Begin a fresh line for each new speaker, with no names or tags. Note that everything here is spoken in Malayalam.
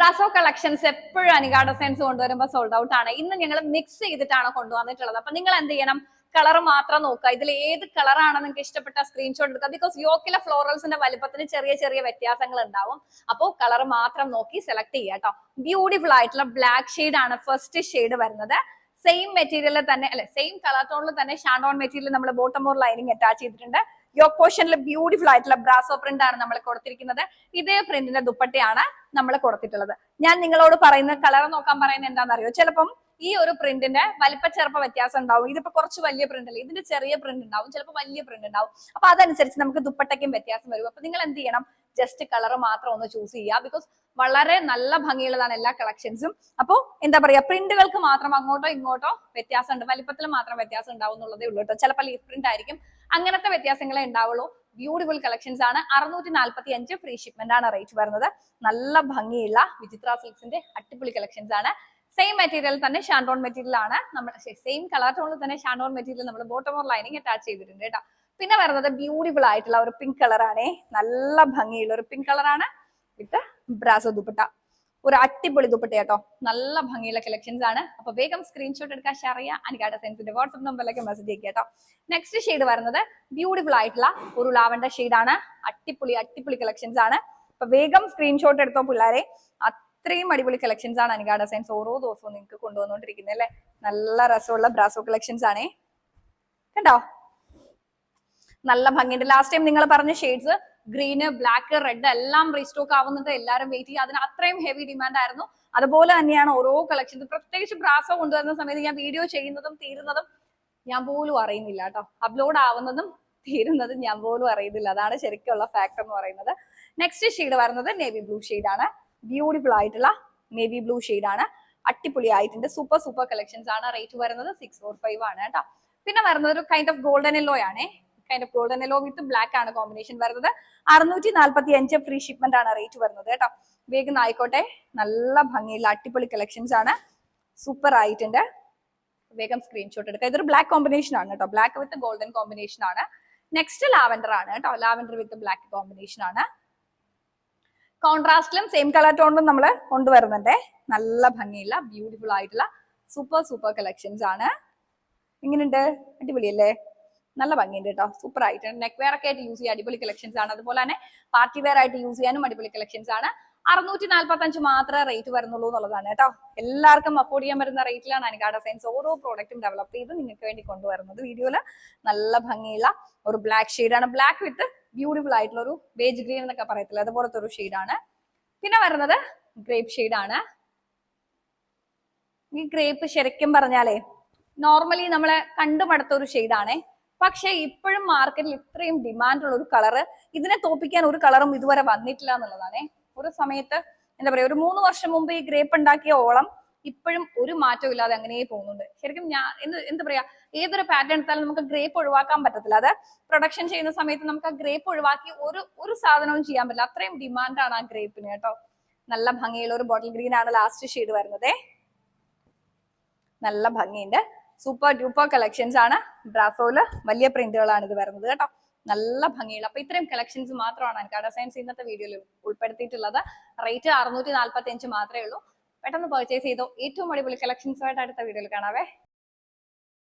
ബ്രാസോ കളക്ഷൻസ് എപ്പോഴും അനുഗാഡ സെൻസ് കൊണ്ടുവരുമ്പോൾ സോൾഡ് ഔട്ട് ആണ്. ഇന്ന് ഞങ്ങൾ മിക്സ് ചെയ്തിട്ടാണ് കൊണ്ടുവന്നിട്ടുള്ളത്. അപ്പൊ നിങ്ങൾ എന്ത് ചെയ്യണം? കളർ മാത്രം നോക്കുക. ഇതിൽ ഏത് കളറാണ് നിങ്ങൾക്ക് ഇഷ്ടപ്പെട്ട സ്ക്രീൻഷോട്ട് എടുക്കുക. ബിക്കോസ് യോക്കിലെ ഫ്ലോറൽസിന്റെ വലുപ്പത്തിന് ചെറിയ ചെറിയ വ്യത്യാസങ്ങൾ ഉണ്ടാവും. അപ്പോൾ കളർ മാത്രം നോക്കി സെലക്ട് ചെയ്യുക കേട്ടോ ബ്യൂട്ടിഫുൾ ആയിട്ടുള്ള ബ്ലാക്ക് ഷെയ്ഡ് ആണ് ഫസ്റ്റ് ഷെയ്ഡ് വരുന്നത്. സെയിം മെറ്റീരിയലിൽ തന്നെ അല്ലെ സെയിം കളർ ടോണിൽ തന്നെ ഷാൻഡോൺ മെറ്റീരിയൽ നമ്മൾ ബോട്ടം ഓർ ലൈനിങ് അറ്റാച്ച് ചെയ്തിട്ടുണ്ട്. യോക്ക് പോർഷനിൽ ബ്യൂട്ടിഫുൾ ആയിട്ടുള്ള ബ്രാസോ പ്രിന്റ് ആണ് നമ്മൾ കൊടുത്തിരിക്കുന്നത്. ഇതേ പ്രിന്റിന്റെ ദുപ്പട്ടയാണ് നമ്മൾ കൊടുത്തിട്ടുള്ളത്. ഞാൻ നിങ്ങളോട് പറയുന്ന കളർ നോക്കാൻ പറയുന്നത് എന്താണെന്നറിയോ? ചിലപ്പം ഈ ഒരു പ്രിന്റിന്റെ വലിപ്പ ചെറുപ്പ വ്യത്യാസം ഉണ്ടാവും. ഇതിപ്പോ കുറച്ച് വലിയ പ്രിന്റ് അല്ലേ? ഇതിന്റെ ചെറിയ പ്രിന്റ് ഉണ്ടാവും. ചിലപ്പോൾ വലിയ പ്രിന്റ് ഉണ്ടാവും. അപ്പൊ അതനുസരിച്ച് നമുക്ക് ദുപ്പട്ടയ്ക്കും വ്യത്യാസം വരും. അപ്പൊ നിങ്ങൾ എന്ത് ചെയ്യണം ജസ്റ്റ് കളർ മാത്രം ഒന്ന് ചൂസ് ചെയ്യുക. ബിക്കോസ് വളരെ നല്ല ഭംഗിയുള്ളതാണ് എല്ലാ കളക്ഷൻസും അപ്പോൾ എന്താ പറയാ? പ്രിന്റുകൾക്ക് മാത്രം അങ്ങോട്ടോ ഇങ്ങോട്ടോ വ്യത്യാസം ഉണ്ട് വലിപ്പത്തിൽ മാത്രം വ്യത്യാസം ഉണ്ടാവും എന്നുള്ളതേ ഉള്ളൂ കേട്ടോ. ചിലപ്പോൾ ലീഫ് പ്രിന്റ് ആയിരിക്കും. അങ്ങനത്തെ വ്യത്യാസങ്ങളെ ഉണ്ടാവുള്ളൂ. ബ്യൂട്ടിഫുൾ കളക്ഷൻസ് ആണ്. അറുന്നൂറ്റി നാല്പത്തി അഞ്ച് ഫ്രീ ഷിപ്മെന്റ് ആണ് റേറ്റ് വരുന്നത്. നല്ല ഭംഗിയുള്ള വിചിത്ര സിൽക്സിന്റെ അടിപൊളി കളക്ഷൻസ് ആണ്. സെയിം മെറ്റീരിയൽ തന്നെ ഷാൻഡോൺ മെറ്റീരിയൽ ആണ്. നമ്മൾ സെയിം കളർ ടോണിൽ തന്നെ ഷാൻഡോൺ മെറ്റീരിയൽ നമ്മൾ ബോട്ടം ഓർ ലൈനിങ് അറ്റാച്ച് ചെയ്തിട്ടുണ്ട് കേട്ടോ. പിന്നെ വരുന്നത് ബ്യൂട്ടിഫുൾ ആയിട്ടുള്ള ഒരു പിങ്ക് കളർ ആണേ. നല്ല ഭംഗിയുള്ള ഒരു പിങ്ക് കളറാണ് വിത്ത് ബ്രാസോ ദുപ്പട്ട. ഒരു അടിപൊളി ദുപ്പട്ട കേട്ടോ. നല്ല ഭംഗിയുള്ള കളക്ഷൻസ് ആണ്. അപ്പൊ വേഗം സ്ക്രീൻഷോട്ട് എടുക്കാൻ ഷെയർ ചെയ്യുക അനികാട്ട സെൻസിന്റെ വാട്സ്ആപ്പ് നമ്പറിലേക്ക് മെസ്സേജ് അയക്കുക കേട്ടോ. നെക്സ്റ്റ് ഷെയ്ഡ് വരുന്നത് ബ്യൂട്ടിഫുൾ ആയിട്ടുള്ള ഒരു ലാവൻഡർ ആണ്. അടിപൊളി അടിപൊളി കളക്ഷൻസ് ആണ്. അപ്പൊ വേഗം സ്ക്രീൻഷോട്ട് എടുത്തോ പിള്ളേരെ. അത്രയും അടിപൊളി കളക്ഷൻസ് ആണ് അനുഗാഡ സയൻസ് ഓരോ ദിവസവും നിങ്ങൾക്ക് കൊണ്ടുവന്നുകൊണ്ടിരിക്കുന്നത് അല്ലേ? നല്ല രസമുള്ള ബ്രാസോ കളക്ഷൻസ് ആണേ. കണ്ടോ? നല്ല ഭംഗിയുണ്ട്. ലാസ്റ്റ് ടൈം നിങ്ങൾ പറഞ്ഞ ഷെയ്ഡ്സ് ഗ്രീന് ബ്ലാക്ക് റെഡ് എല്ലാം റീസ്റ്റോക്ക് ആവുന്നുണ്ട്. എല്ലാവരും വെയിറ്റ് ചെയ്യുക. അതിന് അത്രയും ഹെവി ഡിമാൻഡ് ആയിരുന്നു. അതുപോലെ തന്നെയാണ് ഓരോ കളക്ഷൻസ് പ്രത്യേകിച്ച് ബ്രാസോ കൊണ്ടുവരുന്ന സമയത്ത് ഞാൻ വീഡിയോ ചെയ്യുന്നതും തീരുന്നതും ഞാൻ പോലും അറിയുന്നില്ല കേട്ടോ. അപ്ലോഡ് ആവുന്നതും തീരുന്നതും ഞാൻ പോലും അറിയുന്നില്ല. അതാണ് ശരിക്കുള്ള ഫാക്ടർ എന്ന് പറയുന്നത്. നെക്സ്റ്റ് ഷെയ്ഡ് വരുന്നത് നേവി ബ്ലൂ ഷെയ്ഡ് ആണ്. ബ്യൂട്ടിഫുൾ ആയിട്ടുള്ള നേവി ബ്ലൂ ആണ്. അടിപൊളി ആയിട്ടുണ്ട് സൂപ്പർ സൂപ്പർ കളക്ഷൻസ് ആണ് റേറ്റ് വരുന്നത് സിക്സ് ഫോർ ഫൈവ് ആണ് കേട്ടോ. പിന്നെ വരുന്നത് ഒരു കൈൻഡ് ഓഫ് ഗോൾഡൻ എല്ലോ ആണേ. കൈൻഡ് ഓഫ് ഗോൾഡൻ എല്ലോ വിത്ത് ബ്ലാക്ക് ആണ് കോമ്പിനേഷൻ വരുന്നത്. അറുന്നൂറ്റി നാല്പത്തി അഞ്ച് ഫ്രീ ഷിപ്മെന്റ് ആണ് റേറ്റ് വരുന്നത് കേട്ടോ. വേഗം ആയിക്കോട്ടെ. നല്ല ഭംഗിയുള്ള അടിപൊളി കളക്ഷൻസ് ആണ്. സൂപ്പർ ആയിട്ടുണ്ട്. വേഗം സ്ക്രീൻഷോട്ട് എടുക്കുക ഇതൊരു ബ്ലാക്ക് കോമ്പിനേഷൻ ആണ് കേട്ടോ. ബ്ലാക്ക് വിത്ത് ഗോൾഡൻ കോമ്പിനേഷൻ ആണ്. നെക്സ്റ്റ് ലാവൻഡർ ആണ് കേട്ടോ. ലാവൻഡർ വിത്ത് ബ്ലാക്ക് കോമ്പിനേഷൻ ആണ്. കോൺട്രാസ്റ്റിലും സെയിം കളർ ടോണിലും നമ്മൾ കൊണ്ടുവരുന്നുണ്ട്. നല്ല ഭംഗിയുള്ള ബ്യൂട്ടിഫുൾ ആയിട്ടുള്ള സൂപ്പർ സൂപ്പർ കളക്ഷൻസ് ആണ്. എങ്ങനെയുണ്ട്? അടിപൊളിയല്ലേ? നല്ല ഭംഗിയുണ്ട് കേട്ടോ. സൂപ്പർ ആയിട്ട്. നെക്ക് വെയർ ഒക്കെ ആയിട്ട് യൂസ് ചെയ്യാൻ അടിപൊളി കളക്ഷൻസ് ആണ്. അതുപോലെ തന്നെ പാർട്ടി വെയർ ആയിട്ട് യൂസ് ചെയ്യാനും അടിപൊളി കളക്ഷൻസ് ആണ്. അറുന്നൂറ്റി നാല്പത്തി അഞ്ച് മാത്രമേ റേറ്റ് വരുന്നുള്ളൂ എന്നുള്ളതാണ് കേട്ടോ. എല്ലാവർക്കും അഫോർഡ് ചെയ്യാൻ പറ്റുന്ന റേറ്റിലാണ് അനുഗാഡ സയൻസ് ഓരോ പ്രോഡക്റ്റും ഡെവലപ്പ് ചെയ്ത് നിങ്ങൾക്ക് വേണ്ടി കൊണ്ടുവരുന്നത്. വീഡിയോയിൽ നല്ല ഭംഗിയുള്ള ഒരു ബ്ലാക്ക് ആണ്. ബ്ലാക്ക് വിത്ത് ബ്യൂട്ടിഫുൾ ആയിട്ടുള്ള ഒരു ബേജ് ഗ്രീൻ എന്നൊക്കെ പറയത്തില്ല? അതുപോലത്തെ ഒരു ആണ്. പിന്നെ വരുന്നത് ഗ്രേപ്പ് ആണ്. ഈ ഗ്രേപ്പ് ശരിക്കും പറഞ്ഞാലേ നോർമലി നമ്മളെ കണ്ടുമടുത്ത ഒരു ഷെയ്ഡാണേ പക്ഷെ ഇപ്പോഴും മാർക്കറ്റിൽ ഇത്രയും ഡിമാൻഡ് ഉള്ള ഒരു കളറ് ഇതിനെ തോപ്പിക്കാൻ ഒരു കളറും ഇതുവരെ വന്നിട്ടില്ല എന്നുള്ളതാണേ. ഒരു സമയത്ത് എന്താ പറയാ ഒരു മൂന്ന് വർഷം മുമ്പ് ഈ ഗ്രേപ്പ് ഉണ്ടാക്കിയ ഓളം ഇപ്പോഴും ഒരു മാറ്റവും ഇല്ലാതെ അങ്ങനെ പോകുന്നുണ്ട്. ശരിക്കും ഞാൻ എന്ത് എന്താ പറയാ ഏതൊരു പാറ്റേൺ എടുത്താലും നമുക്ക് ഗ്രേപ്പ് ഒഴിവാക്കാൻ പറ്റത്തില്ല. അത് പ്രൊഡക്ഷൻ ചെയ്യുന്ന സമയത്ത് നമുക്ക് ആ ഗ്രേപ്പ് ഒഴിവാക്കി ഒരു ഒരു സാധനവും ചെയ്യാൻ പറ്റില്ല. അത്രയും ആണ് ആ ഗ്രേപ്പിന് കേട്ടോ. നല്ല ഭംഗിയുള്ള ഒരു ബോട്ടിൽ ഗ്രീൻ ആണ് ലാസ്റ്റ് ഷെയ്ഡ് വരുന്നത്. നല്ല ഭംഗിയുണ്ട്. സൂപ്പർ ഡ്യൂപ്പർ കളക്ഷൻസ് ആണ്. ബ്രാസോയിൽ വലിയ പ്രിന്റുകളാണ് ഇത് വരുന്നത് കേട്ടോ. നല്ല ഭംഗിയുള്ള അപ്പൊ ഇത്രയും കളക്ഷൻസ് മാത്രമാണ് എനിക്ക് സയൻസ് ഇന്നത്തെ വീഡിയോയിൽ ഉൾപ്പെടുത്തിയിട്ടുള്ളത്. റേറ്റ് അറുന്നൂറ്റി നാല്പത്തി അഞ്ച് മാത്രമേ ഉള്ളൂ. പെട്ടെന്ന് പർച്ചേസ് ചെയ്തോ. ഏറ്റവും അടിപൊളി കളക്ഷൻസുമായിട്ട് അടുത്ത വീഡിയോയിൽ കാണാവേ.